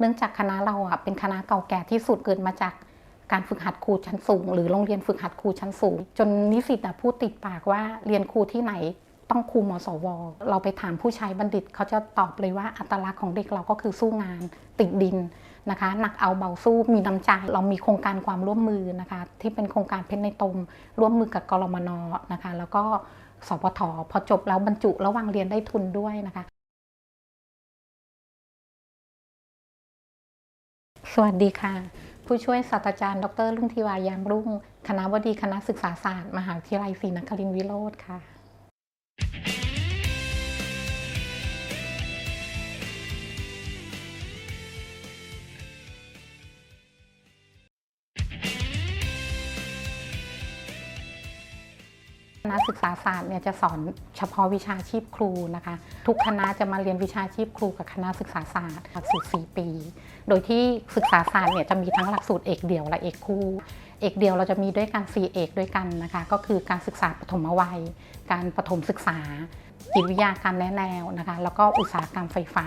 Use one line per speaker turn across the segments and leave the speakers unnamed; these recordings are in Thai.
เนื่องจากคณะเราอะเป็นคณะเก่าแก่ที่สุดเกิดมาจากการฝึกหัดครูชั้นสูง หรือโรงเรียนฝึกหัดครูชั้นสูง จนนิสิตอะพูดติดปากว่าเรียนครูที่ไหนต้องครูมสว เราไปถามผู้ใช้บัณฑิตเขาจะตอบเลยว่าอัตลักษณ์ของเด็กเราก็คือสู้งานติดดินนะคะหนักเอาเบาสู้มีน้ำใจเรามีโครงการความร่วมมือนะคะที่เป็นโครงการเพชรในตม ร่วมมือกับกรมนนะคะแล้วก็สพทพอจบแล้วบรรจุระหว่างเรียนได้ทุนด้วยนะคะ สวัสดีค่ะ ผู้ช่วยศาสตราจารย์ ดร รุ่งทิวายามรุ่ง คณะบดีคณะศึกษาศาสตร์ มหาวิทยาลัยศรีนครินทรวิโรธค่ะ ณะศึกษาศาสตร์เนี่ยจะสอนเฉพาะวิชาชีพครูนะคะ ทุกคณะจะมาเรียนวิชาชีพครูกับคณะศึกษาศาสตร์หลักสูตร 4 ปี โดยที่ศึกษาศาสตร์เนี่ยจะมีทั้งหลักสูตรเอกเดี่ยวและเอกคู่ เอกเดี่ยวเราจะมีด้วยกัน 4 เอกด้วยกันนะคะ ก็คือการศึกษาปฐมวัย การปฐมศึกษาจิตวิทยาการแนะแนวนะคะ แล้วก็อุตสาหกรรมไฟฟ้า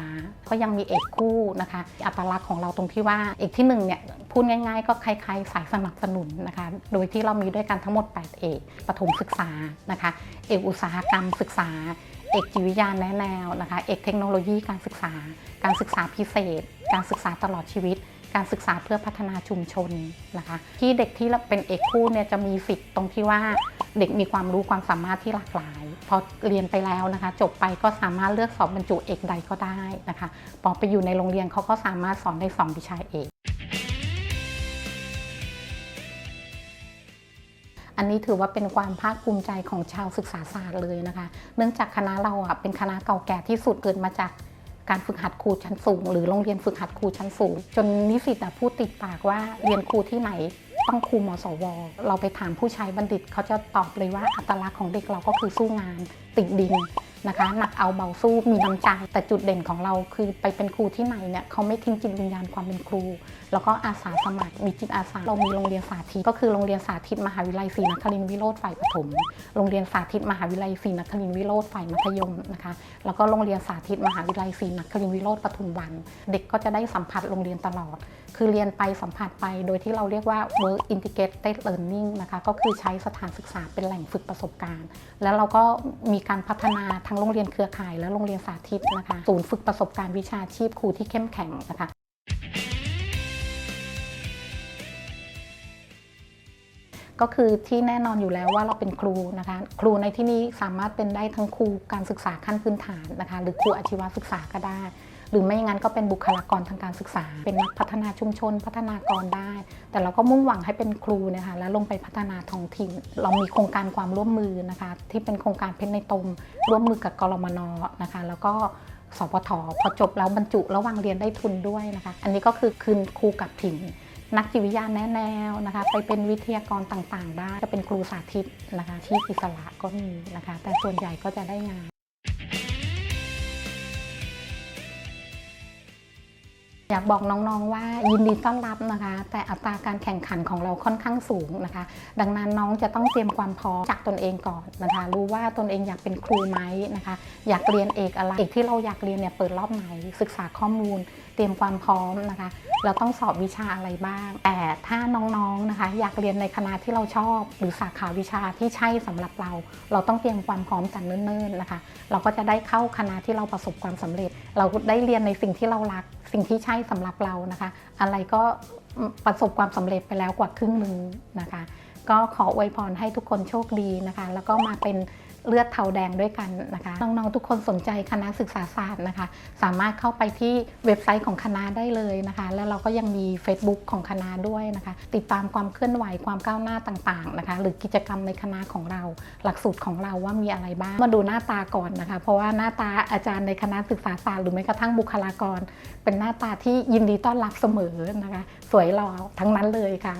ก็ยังมีเอกคู่นะคะ อัตลักษณ์ของเราตรงที่ว่าเอกที่1เนี่ย พูดง่ายๆ ก็คล้ายๆสายสนับสนุนนะคะ โดยที่เรามีด้วยกันทั้งหมด 8 เอกปฐมศึกษานะคะ เอกอุตสาหกรรมศึกษา เอกจิตวิทยาแนะแนวนะคะ เอกเทคโนโลยีการศึกษา การศึกษาพิเศษ การศึกษาตลอดชีวิต การศึกษาเพื่อพัฒนาชุมชนนะคะ ที่เด็กที่เป็นเอกคู่เนี่ยจะมีสิทธิ์ตรงที่ว่าเด็กมีความรู้ความสามารถที่หลากหลาย พอเรียนไปแล้วนะคะ จบไปก็สามารถเลือกสอบบรรจุเอกใดก็ได้นะคะพอไปอยู่ในโรงเรียนเขาก็สามารถสอนได้สองวิชาเอก อันนี้ถือว่าเป็นความภาคภูมิใจของชาวศึกษาศาสตร์เลยนะคะ เนื่องจากคณะเราอะเป็นคณะเก่าแก่ที่สุดเกิดมาจากการฝึกหัดครูชั้นสูง หรือโรงเรียนฝึกหัดครูชั้นสูง จนนิสิตอะพูดติดปากว่าเรียนครูที่ไหนต้องครูมสว เราไปถามผู้ใช้บัณฑิตเขาจะตอบเลยว่าอัตลักษณ์ของเด็กเราก็คือสู้งาน ติดดิน นะคะหนักเอาเบาสู้มีน้ำใจแต่จุดเด่นของเราคือไปเป็นครูที่ไหนเนี่ยเขาไม่ทิ้งจิตวิญญาณความเป็นครู แล้วก็อาสาสมัครมีจิตอาสาเรามีโรงเรียนสาธิต ก็คือโรงเรียนสาธิตมหาวิทยาลัยศรีนครินทรวิโรธฝ่ายประถมโรงเรียนสาธิตมหาวิทยาลัยศรีนครินทรวิโรธฝ่ายมัธยมนะคะแล้วก็โรงเรียนสาธิตมหาวิทยาลัยศรีนครินทรวิโรธปทุมวัน เด็กก็จะได้สัมผัสโรงเรียนตลอด คือเรียนไปสัมผัสไปโดยที่เราเรียกว่า work integrated learning นะคะก็คือใช้สถานศึกษาเป็นแหล่งฝึกประสบการณ์ แล้วเราก็มีการพัฒนาทงโรงเรียนเครือข่ายและโรงเรียนสาธิตนะคะศูนย์ฝึกประสบการณ์วิชาชีพครูที่เข้มแข็งนะคะก็คือที่แน่นอนอยู่แล้วว่าเราเป็นครูนะคะ ครูในที่นี้สามารถเป็นได้ทั้งครูการศึกษาขั้นพื้นฐานนะคะ หรือครูอาชีวศึกษาก็ได้ หรือไม่อย่างนั้นก็เป็นบุคลากรทางการศึกษา เป็นนักพัฒนาชุมชน พัฒนากรได้ แต่เราก็มุ่งหวังให้เป็นครูนะคะแล้วลงไปพัฒนาท้องถิ่น เรามีโครงการความร่วมมือนะคะ ที่เป็นโครงการเพชรในตม ร่วมมือกับกรมนนะคะ แล้วก็สพทพอจบแล้วบรรจุระหว่างเรียนได้ทุนด้วยนะคะ อันนี้ก็คือคืนครูกับถิ่นนักจิตวิทยาแนะแนวนะคะ ไปเป็นวิทยากรต่างๆ ได้จะเป็นครูสาธิตนะคะ ที่อิสระก็มีนะคะ แต่ส่วนใหญ่ก็จะได้งาน อยากบอกน้องๆว่ายินดีต้อนรับนะคะ แต่อัตราการแข่งขันของเราค่อนข้างสูงนะคะ ดังนั้นน้องจะต้องเตรียมความพร้อมจากตนเองก่อนนะคะ รู้ว่าตนเองอยากเป็นครูไหมนะคะ อยากเรียนเอกอะไรเอกที่เราอยากเรียนเนี่ยเปิดรอบไหนศึกษาข้อมูล เตรียมความพร้อมนะคะ เราต้องสอบวิชาอะไรบ้าง แต่ถ้าน้องๆนะคะ อยากเรียนในคณะที่เราชอบ หรือสาขาวิชาที่ใช่สำหรับเรา เราต้องเตรียมความพร้อมแต่เนิ่นๆนะคะ เราก็จะได้เข้าคณะที่เราประสบความสำเร็จ เราได้เรียนในสิ่งที่เรารัก สิ่งที่ใช่สำหรับเรานะคะ อะไรก็ประสบความสำเร็จไปแล้วกว่าครึ่งหนึ่งนะคะ ก็ขออวยพรให้ทุกคนโชคดีนะคะ แล้วก็มาเป็น เลือดเทาแดงด้วยกันนะคะน้องๆทุกคนสนใจคณะศึกษาศาสตร์นะคะ สามารถเข้าไปที่เว็บไซต์ของคณะได้เลยนะคะ แล้วเราก็ยังมี Facebook ของคณะด้วยนะคะ ติดตามความเคลื่อนไหวความก้าวหน้าต่างๆนะคะ หรือกิจกรรมในคณะของเรา หลักสูตรของเราว่ามีอะไรบ้างมาดูหน้าตาก่อนนะคะ เพราะว่าหน้าตาอาจารย์ในคณะศึกษาศาสตร์หรือแม้กระทั่งบุคลากร เป็นหน้าตาที่ยินดีต้อนรับเสมอนะคะ สวยหล่อทั้งนั้นเลยค่ะ